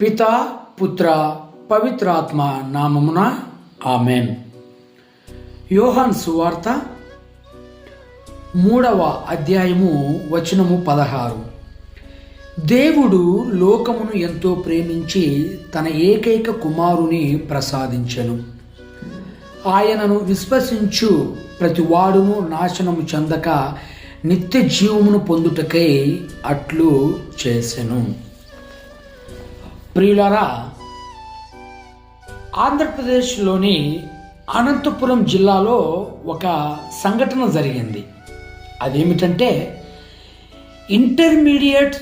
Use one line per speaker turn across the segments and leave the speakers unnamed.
పిత పుత్ర పవిత్రాత్మ నామమున ఆమెన్. యోహాన్ సువార్త మూడవ అధ్యాయము వచనము పదహారు. దేవుడు లోకమును ఎంతో ప్రేమించి తన ఏకైక కుమారుని ప్రసాదించెను. ఆయనను విశ్వసించు ప్రతివాడును నాశనము చెందక నిత్య జీవమును పొందుటకై అట్లు చేసెను. ప్రియులారా ఆంధ్రప్రదేశ్లోని అనంతపురం జిల్లాలో ఒక సంఘటన జరిగింది. అదేమిటంటే ఇంటర్మీడియట్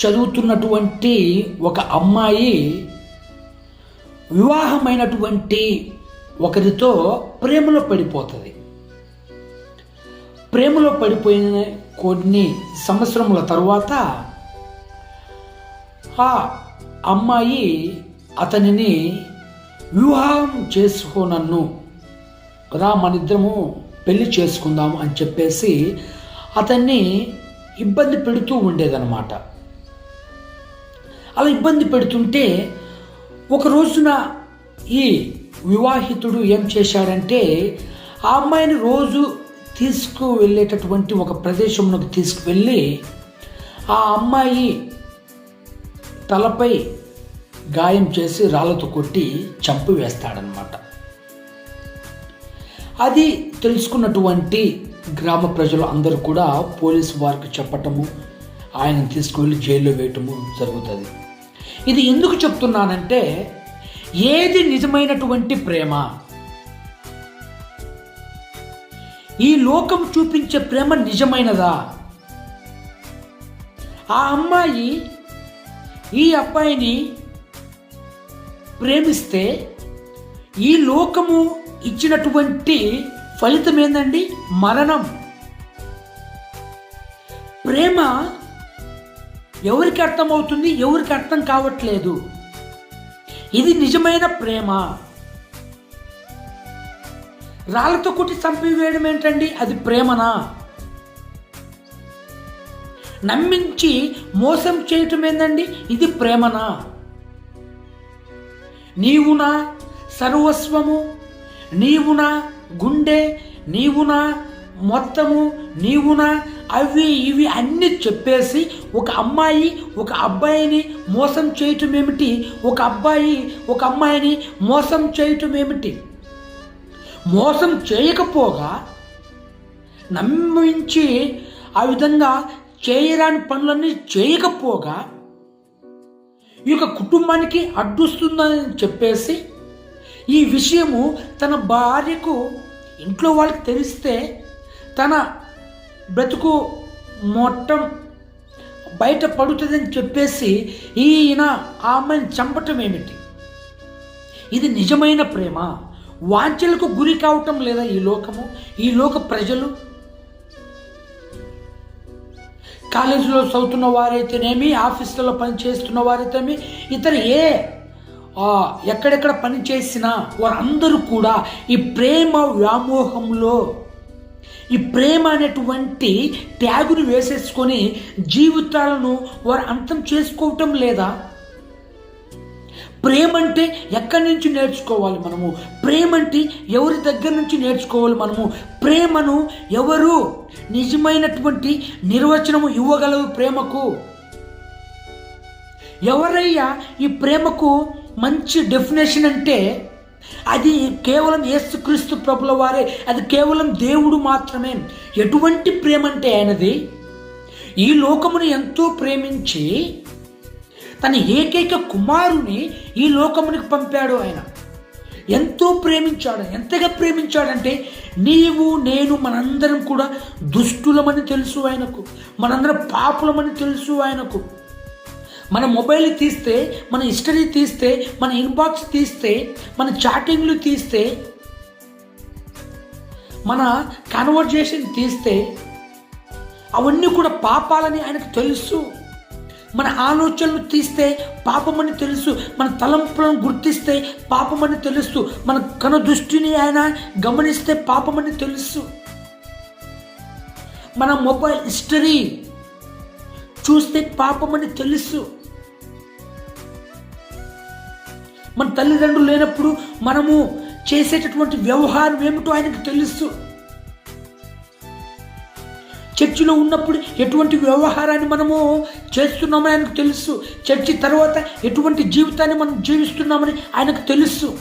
చదువుతున్నటువంటి ఒక అమ్మాయి వివాహమైనటువంటి ఒకరితో ప్రేమలో పడిపోతుంది. ప్రేమలో పడిపోయిన కొన్ని సంవత్సరముల తర్వాత ఆ అమ్మాయి అతనిని వివాహం చేసుకో నన్ను రా మనిద్దరము పెళ్ళి చేసుకుందాం అని చెప్పేసి అతన్ని ఇబ్బంది పెడుతూ ఉండేదన్నమాట. అలా ఇబ్బంది పెడుతుంటే ఒక రోజున ఈ వివాహితుడు ఏం చేశాడంటే ఆ అమ్మాయిని రోజు తీసుకు వెళ్ళేటటువంటి ఒక ప్రదేశంలోకి తీసుకువెళ్ళి ఆ అమ్మాయి తలపై గాయం చేసి రాళ్ళతో కొట్టి చంపివేస్తాడనమాట అది తెలుసుకున్నటువంటి గ్రామ ప్రజలు అందరూ కూడా పోలీసు వారికి చెప్పటము ఆయన తీసుకువెళ్ళి జైల్లో వేయటము జరుగుతుంది. ఇది ఎందుకు చెప్తున్నానంటే ఏది నిజమైనటువంటి ప్రేమ? ఈ లోకం చూపించే ప్రేమ నిజమైనదా? ఆ అమ్మాయి ఈ అబ్బాయిని ప్రేమిస్తే ఈ లోకము ఇచ్చినటువంటి ఫలితం ఏందండి మరణం. ప్రేమ ఎవరికి అర్థమవుతుంది? ఎవరికి అర్థం కావట్లేదు. ఇది నిజమైన ప్రేమ. రాళ్ళతో కొట్టి చంపివేయడం ఏంటండి అది ప్రేమనా? నమ్మించి మోసం చేయటం ఏందండి ఇది ప్రేమనా? నీవునా సర్వస్వము నీవునా గుండె నీవునా మొత్తము నీవునా అవి ఇవి అన్నీ చెప్పేసి ఒక అమ్మాయి ఒక అబ్బాయిని మోసం చేయటం ఏమిటి ఒక అబ్బాయి ఒక అమ్మాయిని మోసం చేయటం ఏమిటి మోసం చేయకపోగా నమ్మించి ఆ విధంగా చేయరాని పనులన్నీ చేయకపోగా ఈ యొక్క కుటుంబానికి అడ్డుస్తుందని చెప్పేసి ఈ విషయము తన భార్యకు ఇంట్లో వాళ్ళకి తెలిస్తే తన బ్రతుకు మొత్తం బయట పడుతుందని చెప్పేసి ఈయన ఆమెను చంపటం ఏమిటి? ఇది నిజమైన ప్రేమ. వాంఛలకు గురి కావటం లేదా ఈ లోకము? ఈ లోక ప్రజలు కాలేజీలో చదువుతున్న వారైతేనేమి ఆఫీసులలో పనిచేస్తున్న వారైతేనేమి ఇతర ఏ ఆ, ఎక్కడెక్కడ పని చేసినా వారందరూ కూడా ఈ ప్రేమ వ్యామోహంలో ఈ ప్రేమ అనేటువంటి ట్యాగును వేసేసుకొని జీవితాలను వారు అంతం చేసుకోవటం లేదా? ప్రేమ అంటే ఎక్కడి నుంచి నేర్చుకోవాలి మనము? ప్రేమ అంటే ఎవరి దగ్గర నుంచి నేర్చుకోవాలి మనము? ప్రేమను ఎవరు నిజమైనటువంటి నిర్వచనము ఇవ్వగలరు ప్రేమకు? ఎవరయ్యా ఈ ప్రేమకు మంచి డెఫినేషన్ అంటే అది కేవలం యేసుక్రీస్తు ప్రభుల వారే అది కేవలం దేవుడు మాత్రమే. ఎటువంటి ప్రేమ అంటే ఆయనది? ఈ లోకమును ఎంతో ప్రేమించి తన ఏకైక కుమారుని ఈ లోకమునికి పంపాడు ఆయన. ఎంతో ప్రేమించాడు ఎంతగా ప్రేమించాడంటే నీవు నేను మనందరం కూడా దుష్టులమని తెలుసు ఆయనకు మనందరం పాపులమని తెలుసు ఆయనకు. మన మొబైల్ తీస్తే మన హిస్టరీ తీస్తే మన ఇన్బాక్స్ తీస్తే మన చాటింగ్లు తీస్తే మన కన్వర్జేషన్ తీస్తే అవన్నీ కూడా పాపాలని ఆయనకు తెలుసు. మన ఆలోచనలు తీస్తే పాపమని తెలుసు మన తలంపులను గుర్తిస్తే పాపమని తెలుసు మన కన దృష్టిని ఆయన గమనిస్తే పాపమని తెలుసు. మన మొబైల్ హిస్టరీ చూస్తే పాపమని తెలుసు. మన తల్లిదండ్రులు లేనప్పుడు మనము చేసేటటువంటి వ్యవహారం ఏమిటో ఆయనకు తెలుసు. చర్చిలో ఉన్నప్పుడు ఎటువంటి వ్యవహారాన్ని మనము చేస్తున్నామని ఆయనకు తెలుసు. చర్చి తర్వాత ఎటువంటి జీవితాన్ని మనం జీవిస్తున్నామని ఆయనకు తెలుసు.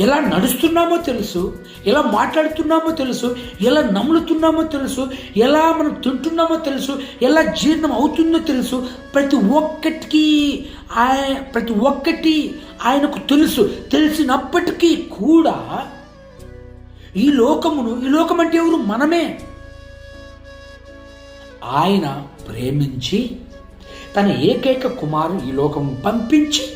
ఎలా నడుస్తున్నామో తెలుసు ఎలా మాట్లాడుతున్నామో తెలుసు ఎలా నమ్ములుతున్నామో తెలుసు ఎలా మనం తింటున్నామో తెలుసు ఎలా జీర్ణం అవుతుందో తెలుసు. ప్రతి ఒక్కటికి ఆయ ప్రతి ఒక్కటి ఆయనకు తెలుసు. తెలిసినప్పటికీ కూడా ఈ లోకమును ఈ లోకం అంటే ఎవరు? మనమే. ఆయన ప్రేమించి తన ఏకైక కుమారు ఈ లోకం పంపించి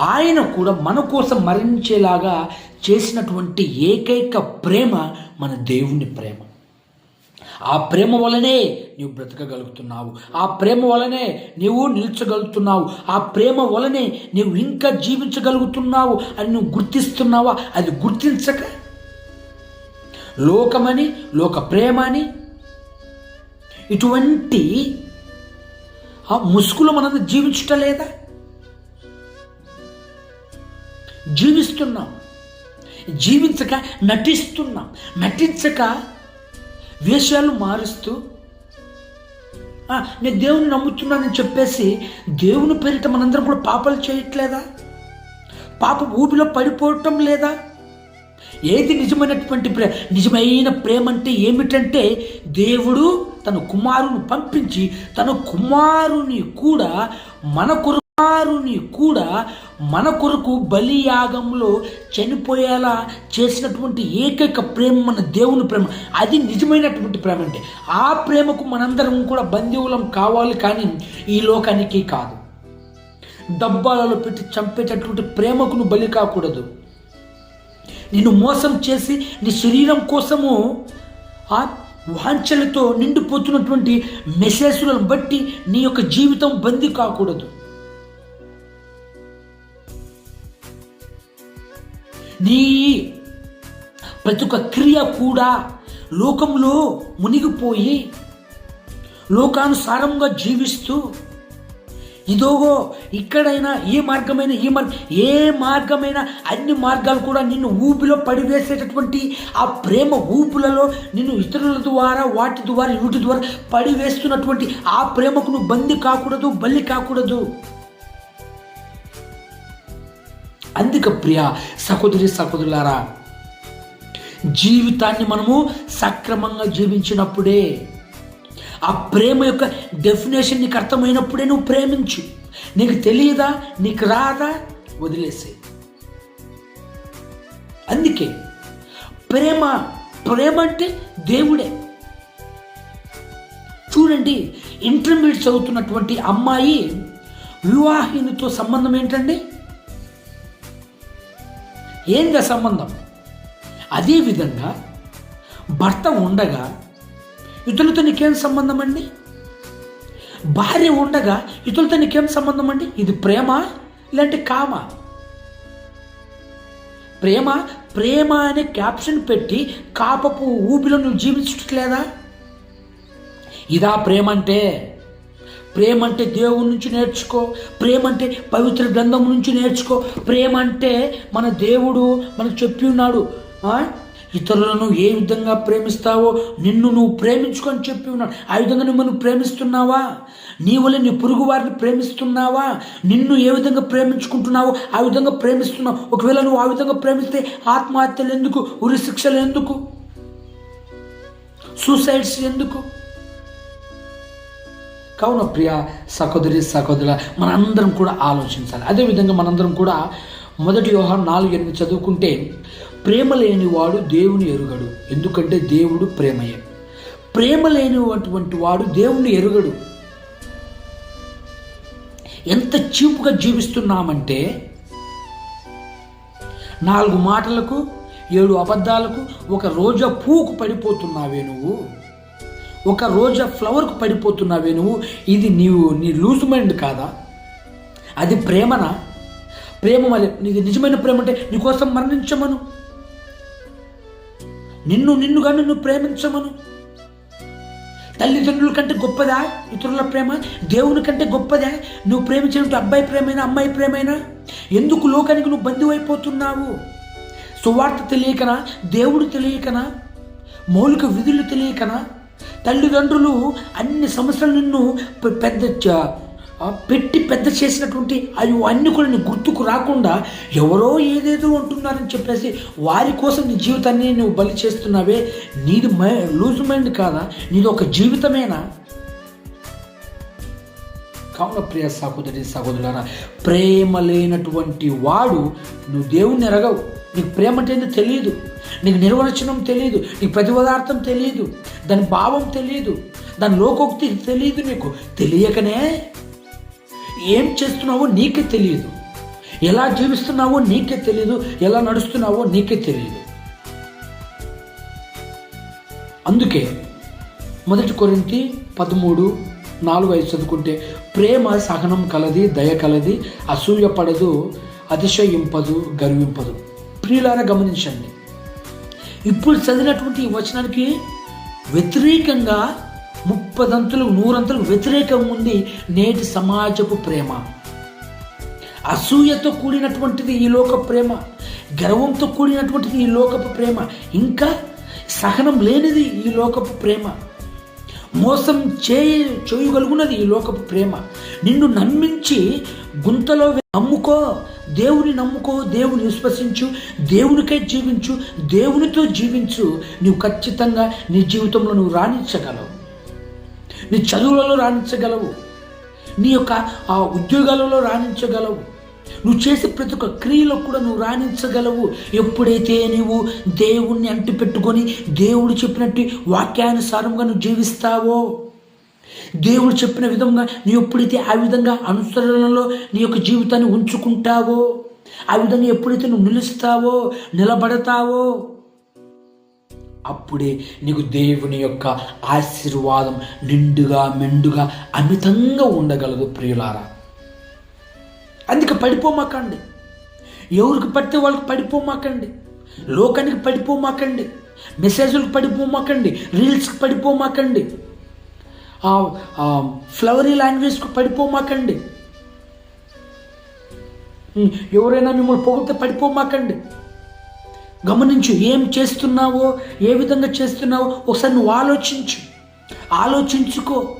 ఆయన కూడా మన కోసం మరణించేలాగా చేసినటువంటి ఏకైక ప్రేమ మన దేవుని ప్రేమ. ఆ ప్రేమ వలనే నీవు బ్రతకగలుగుతున్నావు. ఆ ప్రేమ వలనే నీవు నిల్చగలుగుతున్నావు. ఆ ప్రేమ వలనే నీవు ఇంకా జీవించగలుగుతున్నావు అని నువ్వు గుర్తిస్తున్నావా? అది గుర్తించక లోకమని లోక ప్రేమ అని ఇటువంటి ఆ ముసుగులు మనం జీవించటం లేదా? జీవిస్తున్నాం. జీవించక నటిస్తున్నాం. నటించక వేషాలు మారుస్తూ నేను దేవుని నమ్ముతున్నానని చెప్పేసి దేవుని పేరిట మనందరం కూడా పాపాలు చేయట్లేదా? పాప ఊపిలో పడిపోవటం లేదా? ఏది నిజమైనటువంటి ప్రేమ నిజమైన ప్రేమ అంటే ఏమిటంటే దేవుడు తన కుమారుని పంపించి తన కుమారుని కూడా మన కుమారుని కూడా మన కొరకు బలియాగంలో చనిపోయేలా చేసినటువంటి ఏకైక ప్రేమ మన దేవుని ప్రేమ. అది నిజమైనటువంటి ప్రేమ అంటే ఆ ప్రేమకు మనందరం కూడా బంధువులం కావాలి కానీ ఈ లోకానికి కాదు. డబ్బాలలో పెట్టి చంపేటటువంటి ప్రేమకు నువ్వు బలి కాకూడదు. నిన్ను మోసం చేసి నీ శరీరం కోసము ఆ వాంఛలతో నిండిపోతున్నటువంటి మెసేజ్లను బట్టి నీ యొక్క జీవితం బందీ కాకూడదు. నీ ప్రతి ఒక్క క్రియ కూడా లోకంలో మునిగిపోయి లోకానుసారంగా జీవిస్తూ ఇదోగో ఇక్కడైనా ఏ మార్గమైనా ఈ మార్గం ఏ మార్గమైనా అన్ని మార్గాలు కూడా నిన్ను ఊపిలో పడివేసేటటువంటి ఆ ప్రేమ ఊపులలో నిన్ను ఇతరుల ద్వారా వాటి ద్వారా వీటి ద్వారా పడివేస్తున్నటువంటి ఆ ప్రేమకు నువ్వు బంది కాకూడదు బల్లి కాకూడదు. అందుక ప్రియ సహోదరి సహోదరులారా జీవితాన్ని మనము సక్రమంగా జీవించినప్పుడే ఆ ప్రేమ యొక్క డెఫినేషన్ నీకు అర్థమైనప్పుడే నువ్వు ప్రేమించు. నీకు తెలియదా? నీకు రాదా? వదిలేసే. అందుకే ప్రేమ ప్రేమ అంటే దేవుడే. చూడండి ఇంటర్మీడియట్ చదువుతున్నటువంటి అమ్మాయి వివాహినితో సంబంధం ఏంటండి? ఏంది సంబంధం? అదేవిధంగా భర్త ఉండగా ఇతరులతో నీకేం సంబంధం అండి? భార్య ఉండగా ఇతరులతో నీకేం సంబంధం అండి? ఇది ప్రేమ? ఇలాంటి కామ? ప్రేమ? ప్రేమ అనే క్యాప్షన్ పెట్టి కాపపు ఊపిలో నువ్వు జీవించట్లేదా? ఇదా ప్రేమ అంటే ప్రేమ అంటే దేవుడి నుంచి నేర్చుకో. ప్రేమ అంటే పవిత్ర గ్రంథం నుంచి నేర్చుకో. ప్రేమ అంటే మన దేవుడు మనకు చెప్పి ఉన్నాడు. ఇతరులను ఏ విధంగా ప్రేమిస్తావో నిన్ను నువ్వు ప్రేమించుకొని చెప్పి ఉన్నాడు. ఆ విధంగా నువ్వు ప్రేమిస్తున్నావా? నీ వల్ల నీ పొరుగు వారిని ప్రేమిస్తున్నావా? నిన్ను ఏ విధంగా ప్రేమించుకుంటున్నావో ఆ విధంగా ప్రేమిస్తున్నావు. ఒకవేళ నువ్వు ఆ విధంగా ప్రేమిస్తే ఆత్మహత్యలు ఎందుకు? ఉరి శిక్షలు ఎందుకు? సూసైడ్స్ ఎందుకు? కావున ప్రియ సహోదరి సహోదరుల మనందరం కూడా ఆలోచించాలి. అదేవిధంగా మనందరం కూడా మొదటి వ్యవహారం నాలుగు ఎనిమిది చదువుకుంటే ప్రేమ లేనివాడు దేవుని ఎరుగడు ఎందుకంటే దేవుడు ప్రేమయే. ప్రేమ లేనిటువంటి వాడు దేవుని ఎరుగడు. ఎంత చీపుగా జీవిస్తున్నామంటే నాలుగు మాటలకు ఏడు అబద్ధాలకు ఒక రోజా పువ్వుకు పడిపోతున్నావే నువ్వు. ఒక రోజా ఫ్లవర్కు పడిపోతున్నావే నువ్వు. ఇది నీవు నీ లూజ్ మైండ్ కాదా? అది ప్రేమనా? ప్రేమ వల్ల నీది నిజమైన ప్రేమ అంటే నీకోసం మరణించమను. నిన్ను నిన్నుగా నిన్ను ప్రేమించమను. తల్లిదండ్రుల కంటే గొప్పదా? ఇతరుల ప్రేమ? దేవుని కంటే గొప్పదా? నువ్వు ప్రేమించినట్టు అబ్బాయి ప్రేమైనా అమ్మాయి ప్రేమైనా? ఎందుకు లోకానికి నువ్వు బంధువైపోతున్నావు? సువార్త తెలియకనా? దేవుడు తెలియకనా? మౌలిక విధులు తెలియకనా? తల్లిదండ్రులు అన్ని సమస్యలు నిన్ను పె- పెద్ద పెట్టి పెద్ద చేసినటువంటి అవి అన్ని కూడా నీ గుర్తుకు రాకుండా ఎవరో ఏదేదో ఉంటున్నారని చెప్పేసి వారి కోసం నీ జీవితాన్ని నువ్వు బలి చేస్తున్నావే నీది మై లూజ్ మైండ్ కాదా నీది ఒక జీవితమేనా? కావున ప్రియ సహోదరి సహోదరులారా ప్రేమ లేనటువంటి వాడు నువ్వు దేవుణ్ణి ఎరగవు. నీకు ప్రేమ అంటే తెలియదు నీకు నిర్వచనం తెలియదు నీకు ప్రతిపదార్థం తెలియదు దాని భావం తెలియదు దాని లోకోక్తి తెలియదు నీకు. తెలియకనే ఏం చేస్తున్నావో నీకే తెలియదు ఎలా జీవిస్తున్నావో నీకే తెలియదు ఎలా నడుస్తున్నావో నీకే తెలియదు అందుకే మొదటి కొరింతి పదమూడు నాలుగు ఐదు చదువుకుంటే ప్రేమ సహనం కలది దయ కలది అసూయ పడదు అతిశయింపదు గర్వింపదు. ప్రియులారా గమనించండి. ఇప్పుడు చదివినటువంటి ఈ వచనానికి వ్యతిరేకంగా ముప్పదంతులు నూరంతులు వ్యతిరేకంగా ఉంది నేటి సమాజపు ప్రేమ. అసూయతో కూడినటువంటిది ఈ లోక ప్రేమ గర్వంతో కూడినటువంటిది ఈ లోకపు ప్రేమ ఇంకా సహనం లేనిది ఈ లోకపు ప్రేమ. మోసం చేయ చేయగలుగున్నది ఈ లోకపు ప్రేమ. నిన్ను నమ్మించి గుంతలో నమ్ముకో దేవుని నమ్ముకో దేవుని విశ్వసించు దేవునికై జీవించు దేవునితో జీవించు. నువ్వు ఖచ్చితంగా నీ జీవితంలో నువ్వు రాణించగలవు. నీ చదువులలో రాణించగలవు. నీ యొక్క ఆ ఉద్యోగాలలో రాణించగలవు. నువ్వు చేసే ప్రతి ఒక్క క్రియలో కూడా నువ్వు రాణించగలవు. ఎప్పుడైతే నీవు దేవుణ్ణి అంటిపెట్టుకొని దేవుడు చెప్పినట్టు వాక్యానుసారంగా నువ్వు జీవిస్తావో దేవుడు చెప్పిన విధంగా నీ ఎప్పుడైతే ఆ విధంగా అనుసరణలో నీ యొక్క జీవితాన్ని ఉంచుకుంటావో ఆ విధంగా ఎప్పుడైతే నువ్వు నిలుస్తావో నిలబడతావో అప్పుడే నీకు దేవుని యొక్క ఆశీర్వాదం నిండుగా మెండుగా అమితంగా ఉండగలదు ప్రియులారా. అందుకే పడిపోమాకండి. ఎవరికి పడితే వాళ్ళకి పడిపోమాకండి. లోకానికి పడిపోమాకండి. మెసేజ్లకు పడిపోమాకండి. రీల్స్కి పడిపోమాకండి. ఫ్లవరీ లాంగ్వేజ్కి పడిపోమాకండి. ఎవరైనా మిమ్మల్ని పొగితే పడిపోమాకండి. గమనించు ఏం చేస్తున్నావో ఏ విధంగా చేస్తున్నావో ఒకసారి నువ్వు ఆలోచించు. ఆలోచించుకో.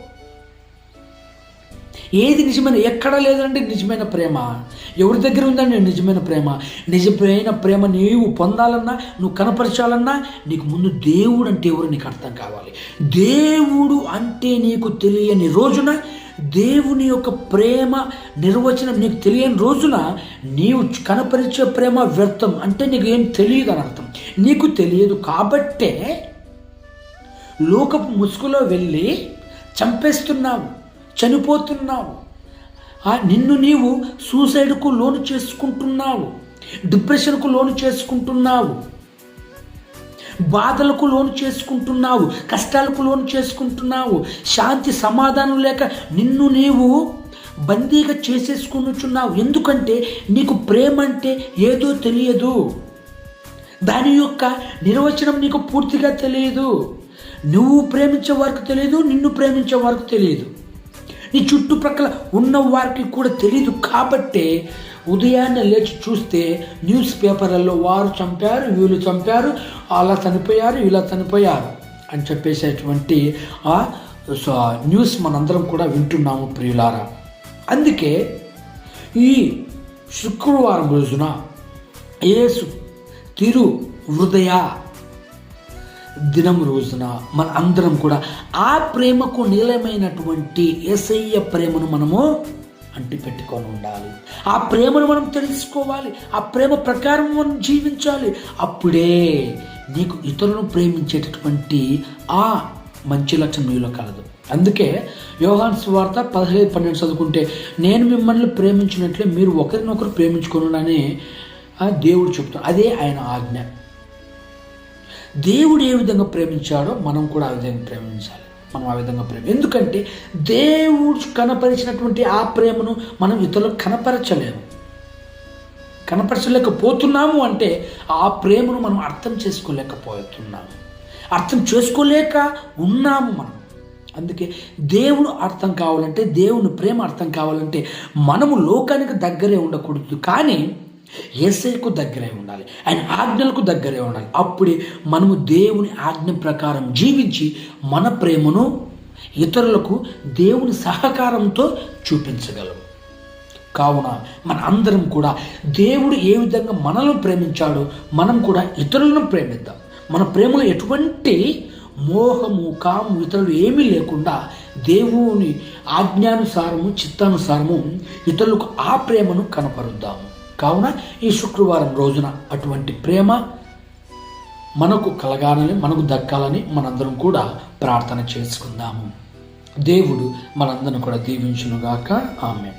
ఏది నిజమైన ఎక్కడ లేదంటే నిజమైన ప్రేమ. ఎవరి దగ్గర ఉందండి నిజమైన ప్రేమ. నిజమైన ప్రేమ నీవు పొందాలన్నా నువ్వు కనపరచాలన్నా నీకు ముందు దేవుడు అంటే ఎవరు నీకు అర్థం కావాలి? దేవుడు అంటే నీకు తెలియని రోజున దేవుని యొక్క ప్రేమ నిర్వచనం నీకు తెలియని రోజున నీవు కనపరిచే ప్రేమ వ్యర్థం అంటే నీకు ఏం తెలియదు అని అర్థం. నీకు తెలియదు కాబట్టే లోకపు ముసుగులో వెళ్ళి చంపేస్తున్నావు చనిపోతున్నావు. నిన్ను నీవు సూసైడ్కు లోను చేసుకుంటున్నావు డిప్రెషన్కు లోను చేసుకుంటున్నావు. బాధలకు లోను చేసుకుంటున్నావు కష్టాలకు లోను చేసుకుంటున్నావు శాంతి సమాధానం లేక నిన్ను నీవు బందీగా చేసేసుకునుచున్నావు. ఎందుకంటే నీకు ప్రేమ అంటే ఏదో తెలియదు. దాని యొక్క నిర్వచనం నీకు పూర్తిగా తెలియదు. నువ్వు ప్రేమించే వారికి తెలియదు నిన్ను ప్రేమించే వారికి తెలియదు. నీ చుట్టుప్రక్కల ఉన్న వారికి కూడా తెలియదు కాబట్టే ఉదయాన్నే లేచి చూస్తే న్యూస్ పేపర్లలో వారు చంపారు వీళ్ళు చంపారు అలా చనిపోయారు ఇలా చనిపోయారు అని చెప్పేసేటువంటి ఆ న్యూస్ మనందరం కూడా వింటున్నాము ప్రియులారా. అందుకే ఈ శుక్రవారం రోజున యేసు తిరు హృదయ దినం రోజున మన అందరం కూడా ఆ ప్రేమకు నీలమైనటువంటి ఏసయ్య ప్రేమను మనము అంటి పెట్టుకొని ఉండాలి. ఆ ప్రేమను మనం తెలుసుకోవాలి. ఆ ప్రేమ ప్రకారం మనం జీవించాలి. అప్పుడే నీకు ఇతరులను ప్రేమించేటటువంటి ఆ మంచి లక్షణం నీలో కలదు. అందుకే యోహాన్ వార్త పదహైదు పన్నెండు చదువుకుంటే నేను మిమ్మల్ని ప్రేమించినట్లే మీరు ఒకరినొకరు ప్రేమించుకుని అని దేవుడు చెప్తాడు అదే ఆయన ఆజ్ఞ. దేవుడు ఏ విధంగా ప్రేమించాడో మనం కూడా ఆ విధంగా ప్రేమించాలి. మనం ఆ విధంగా ప్రేమ. ఎందుకంటే దేవుడు కనపరిచినటువంటి ఆ ప్రేమను మనం ఇతరులకు కనపరచలేము. కనపరచలేకపోతున్నాము అంటే ఆ ప్రేమను మనం అర్థం చేసుకోలేకపోతున్నాము. అర్థం చేసుకోలేక ఉన్నాము మనం. అందుకే దేవుడు అర్థం కావాలంటే దేవుని ప్రేమ అర్థం కావాలంటే మనము లోకానికి దగ్గరే ఉండకూడదు. కానీ ఏసైకు దగ్గరే ఉండాలి. ఆయన ఆజ్ఞలకు దగ్గరే ఉండాలి. అప్పుడే మనము దేవుని ఆజ్ఞ ప్రకారం జీవించి మన ప్రేమను ఇతరులకు దేవుని సహకారంతో చూపించగలం కావున మన అందరం కూడా దేవుడు ఏ విధంగా మనల్ని ప్రేమించాడో మనం కూడా ఇతరులను ప్రేమిద్దాం. మన ప్రేమలో ఎటువంటి మోహము కాము ఇతరులు ఏమీ లేకుండా దేవుని ఆజ్ఞానుసారము చిత్తానుసారము ఇతరులకు ఆ ప్రేమను కనపరుద్దాము. కావున ఈ శుక్రవారం రోజున అటువంటి ప్రేమ మనకు కలగాలని మనకు దక్కాలని మనందరం కూడా ప్రార్థన చేసుకుందాము. దేవుడు మనందరం కూడా దీవించునుగాక. ఆమె